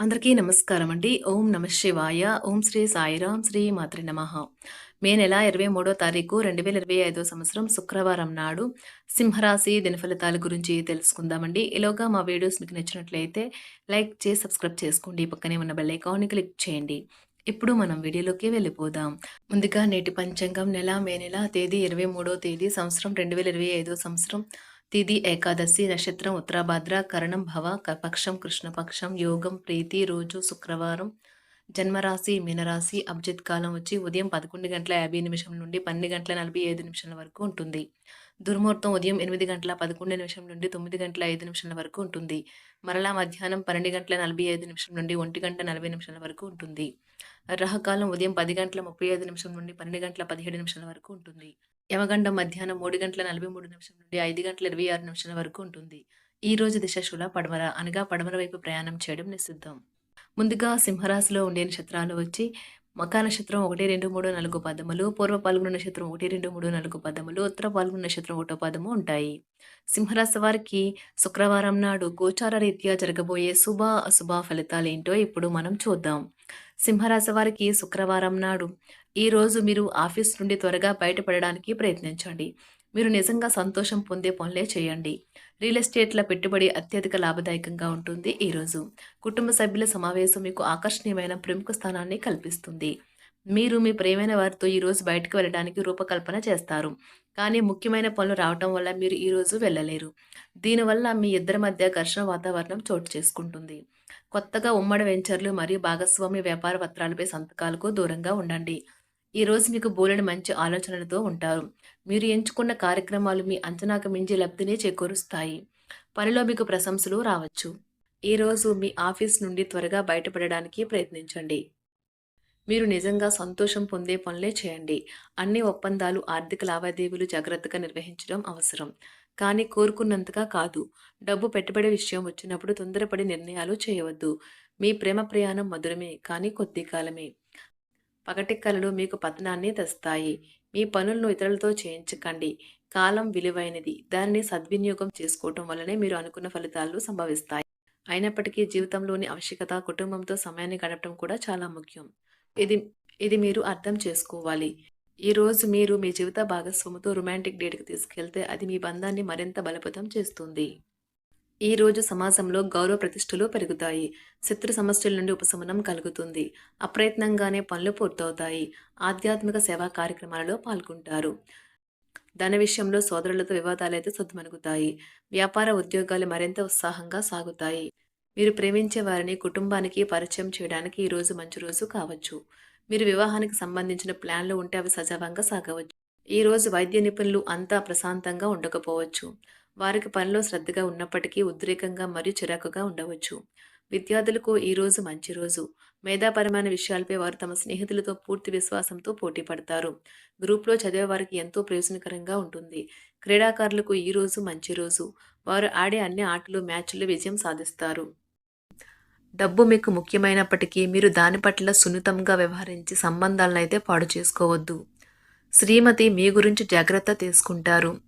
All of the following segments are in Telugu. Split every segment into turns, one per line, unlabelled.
అందరికీ నమస్కారం అండి. ఓం నమ శివాయ. ఓం శ్రీ సాయిరాం శ్రీ మాతృ నమ మే నెల 23 తారీఖు 2025 సంవత్సరం శుక్రవారం నాడు సింహరాశి దినఫలితాల గురించి తెలుసుకుందామండి. ఇలాగా మా వీడియోస్ మీకు నచ్చినట్లయితే లైక్ చేసి సబ్స్క్రైబ్ చేసుకోండి. పక్కనే ఉన్న బెల్ ఐకాన్‌ని క్లిక్ చేయండి. ఇప్పుడు మనం వీడియోలోకి వెళ్ళిపోదాం. ముందుగా నేటి పంచాంగం నెల మే నెల తేదీ 23 తేదీ సంవత్సరం 2025 సంవత్సరం తిథి ఏకాదశి నక్షత్రం ఉత్తరాభాద్ర కరణం భవ క- పక్షం కృష్ణపక్షం యోగం ప్రీతి రోజు శుక్రవారం జన్మరాశి మీనరాశి అభిజిత్ కాలం వచ్చి ఉదయం పదకొండు గంటల యాభై నిమిషం నుండి పన్నెండు గంటల నలభై ఐదు నిమిషాల వరకు ఉంటుంది. దుర్ముహూర్తం ఉదయం ఎనిమిది గంటల పదకొండు నిమిషం నుండి తొమ్మిది గంటల ఐదు నిమిషాల వరకు ఉంటుంది. మరలా మధ్యాహ్నం పన్నెండు గంటల నలభై ఐదు నిమిషం నుండి ఒంటి గంట నలభై నిమిషాల వరకు ఉంటుంది. రహకాలం ఉదయం పది గంటల ముప్పై ఐదు నిమిషం నుండి పన్నెండు గంటల పదిహేడు నిమిషాల వరకు ఉంటుంది. యమగండం మధ్యాహ్నం మూడు గంటల నలభై మూడు నిమిషం నుండి ఐదు గంటల ఇరవై ఆరు నిమిషాల వరకు ఉంటుంది. ఈ రోజు దిశ శుల పడమర అనగా పడమర వైపు ప్రయాణం చేయడం నిషిద్ధం. ముందుగా సింహరాశిలో ఉండే నక్షత్రాలు వచ్చి మకా నక్షత్రం ఒకటి రెండు మూడు నాలుగు పదములు పూర్వ పాల్గొన నక్షత్రం ఒకటి రెండు మూడు నాలుగు పదములు ఉత్తర పాల్గొన నక్షత్రం ఒకటో పదము ఉంటాయి. సింహరాశి వారికి శుక్రవారం నాడు గోచార రీత్యా జరగబోయే శుభ అశుభ ఫలితాలు ఏంటో ఇప్పుడు మనం చూద్దాం. సింహరాశి వారికి శుక్రవారం నాడు ఈ రోజు మీరు ఆఫీస్ నుండి త్వరగా బయటపడడానికి ప్రయత్నించండి. మీరు నిజంగా సంతోషం పొందే పనులే చేయండి. రియల్ ఎస్టేట్ల పెట్టుబడి అత్యధిక లాభదాయకంగా ఉంటుంది ఈరోజు కుటుంబ సభ్యుల సమావేశం మీకు ఆకర్షణీయమైన ప్రముఖ స్థానాన్ని కల్పిస్తుంది. మీరు మీ ప్రేమైన వారితో ఈరోజు బయటకు వెళ్ళడానికి రూపకల్పన చేస్తారు. కానీ ముఖ్యమైన పనులు రావటం వల్ల మీరు ఈరోజు వెళ్ళలేరు. దీనివల్ల మీ ఇద్దరి మధ్య ఘర్షణ వాతావరణం చోటు చేసుకుంటుంది. కొత్తగా ఉమ్మడి వెంచర్లు మరియు భాగస్వామి వ్యాపార పత్రాలపై సంతకాలకు దూరంగా ఉండండి. ఈ రోజు మీకు బోలెడు మంచి ఆలోచనలతో ఉంటారు. మీరు ఎంచుకున్న కార్యక్రమాలు మీ అంచనాకు మించి లబ్ధిని చేకూరుస్తాయి. పనిలో మీకు ప్రశంసలు రావచ్చు. ఈరోజు మీ ఆఫీస్ నుండి త్వరగా బయటపడడానికి ప్రయత్నించండి. మీరు నిజంగా సంతోషం పొందే పనులే చేయండి. అన్ని ఒప్పందాలు ఆర్థిక లావాదేవీలు జాగ్రత్తగా నిర్వహించడం అవసరం. కానీ కోరుకున్నంతగా కాదు. డబ్బు పెట్టుబడి విషయం వచ్చినప్పుడు తొందరపడి నిర్ణయాలు చేయవద్దు. మీ ప్రేమ ప్రయాణం మధురమే కానీ కొద్ది కాలమే. పగటి కళలు మీకు పతనాన్ని తెస్తాయి. మీ పనులను ఇతరులతో చేయించకండి. కాలం విలువైనది. దానిని సద్వినియోగం చేసుకోవటం వల్లనే మీరు అనుకున్న ఫలితాలు సంభవిస్తాయి. అయినప్పటికీ జీవితంలోని ఆవశ్యకత కుటుంబంతో సమయాన్ని గడపడం కూడా చాలా ముఖ్యం. ఇది ఇది మీరు అర్థం చేసుకోవాలి. ఈ రోజు మీరు మీ జీవిత భాగస్వామితో రొమాంటిక్ డేట్కి తీసుకెళ్తే అది మీ బంధాన్ని మరింత బలపతం చేస్తుంది. ఈ రోజు సమాజంలో గౌరవ ప్రతిష్టలు పెరుగుతాయి. శత్రు సమస్యల నుండి ఉపశమనం కలుగుతుంది. అప్రయత్నంగానే పనులు పూర్తవుతాయి. ఆధ్యాత్మిక సేవా కార్యక్రమాలలో పాల్గొంటారు. ధన విషయంలో సోదరులతో వివాదాలైతే సొద్దుమనుగుతాయి వ్యాపార ఉద్యోగాలు మరింత ఉత్సాహంగా సాగుతాయి. మీరు ప్రేమించే వారిని కుటుంబానికి పరిచయం చేయడానికి ఈరోజు మంచి రోజు కావచ్చు. మీరు వివాహానికి సంబంధించిన ప్లాన్లు ఉంటే అవి సజావంగా సాగవచ్చు. ఈ రోజు వైద్య నిపుణులు అంతా ప్రశాంతంగా ఉండకపోవచ్చు. వారికి పనిలో శ్రద్ధగా ఉన్నప్పటికీ ఉద్రేకంగా మరియు చిరాకుగా ఉండవచ్చు. విద్యార్థులకు ఈ రోజు మంచి రోజు. మేధాపరమైన విషయాలపై వారు తమ స్నేహితులతో పూర్తి విశ్వాసంతో పోటీ పడతారు. గ్రూప్లో చదివే వారికి ఎంతో ప్రయోజనకరంగా ఉంటుంది. క్రీడాకారులకు ఈ రోజు మంచి రోజు. వారు ఆడే అన్ని ఆటలు మ్యాచ్లు విజయం సాధిస్తారు. డబ్బు మీకు ముఖ్యమైనప్పటికీ మీరు దాని పట్ల సున్నితంగా వ్యవహరించి సంబంధాలను అయితే పాడు చేసుకోవద్దు. శ్రీమతి మీ గురించి జాగ్రత్త తీసుకుంటారు.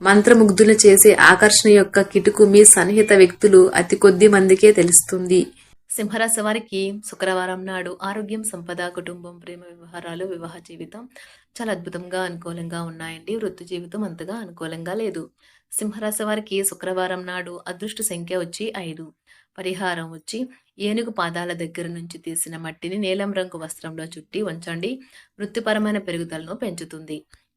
మంత్రముగ్ధులు చేసే ఆకర్షణ యొక్క కిటుకు మీ సన్నిహిత వ్యక్తులు అతి కొద్ది మందికే తెలుస్తుంది. సింహరాశి వారికి శుక్రవారం నాడు ఆరోగ్యం సంపద కుటుంబం ప్రేమ వ్యవహారాలు వివాహ జీవితం చాలా అద్భుతంగా అనుకూలంగా ఉన్నాయండి. వృత్తి జీవితం అంతగా అనుకూలంగా లేదు. సింహరాశి వారికి శుక్రవారం నాడు అదృష్ట సంఖ్య వచ్చి ఐదు. పరిహారం వచ్చి ఏనుగు పాదాల దగ్గర నుంచి తీసిన మట్టిని నీలం రంగు వస్త్రంలో చుట్టి ఉంచండి. వృత్తిపరమైన పెరుగుదలను పెంచుతుంది.